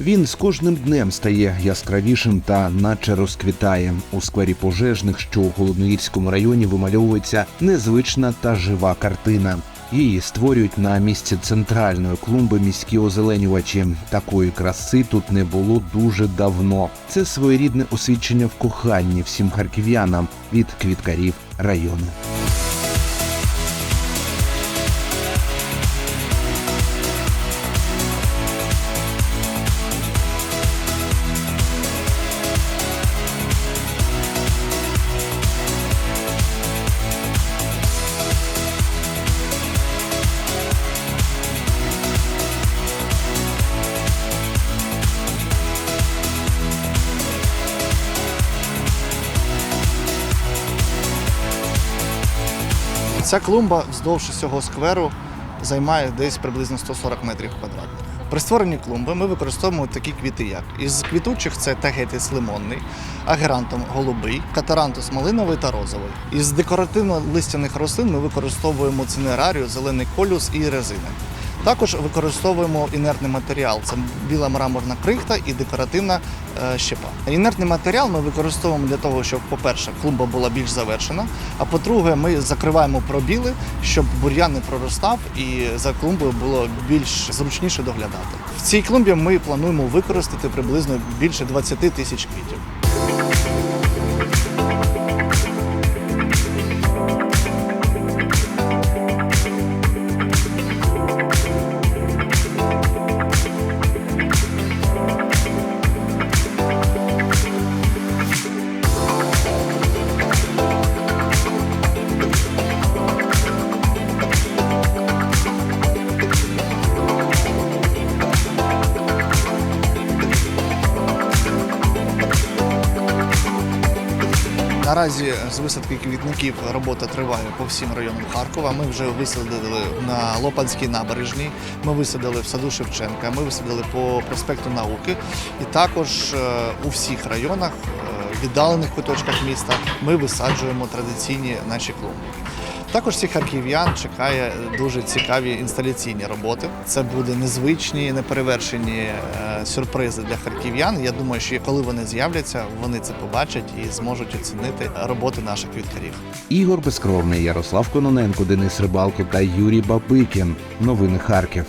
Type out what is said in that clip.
Він з кожним днем стає яскравішим та наче розквітає. У сквері пожежних, що у Холодноїрському районі вимальовується незвична та жива картина. Її створюють на місці центральної клумби міські озеленювачі. Такої краси тут не було дуже давно. Це своєрідне освідчення в коханні всім харків'янам від квіткарів району. Ця клумба вздовж усього скверу займає десь приблизно 140 метрів квадратних. При створенні клумби ми використовуємо такі квіти, як із квітучих це тагетис лимонний, агерантум голубий, катарантус малиновий та розовий. Із декоративно-листяних рослин ми використовуємо цинерарію, зелений колюс і резини. Також використовуємо інертний матеріал це біла мраморна крихта і декоративна щепа. Інертний матеріал ми використовуємо для того, щоб, по-перше, клумба була більш завершена. А по-друге, ми закриваємо пробіли, щоб бур'ян не проростав і за клумбою було більш зручніше доглядати. В цій клумбі ми плануємо використати приблизно більше 20 тисяч квітів. Наразі з висадки квітників робота триває по всім районам Харкова. Ми вже висадили на Лопанській набережній, ми висадили в саду Шевченка, ми висадили по проспекту Науки. І також е, у всіх районах, е, віддалених куточках міста, ми висаджуємо традиційні наші клумби. Також всіх харків'ян чекає дуже цікаві інсталяційні роботи. Це буде незвичні, неперевершені е, сюрпризи для харків'ян. Я думаю, що коли вони з'являться, вони це побачать і зможуть оцінити роботи наших квіткарів. Ігор Безкровний, Ярослав Кононенко, Денис Рибалко та Юрій Бабикін. Новини Харків.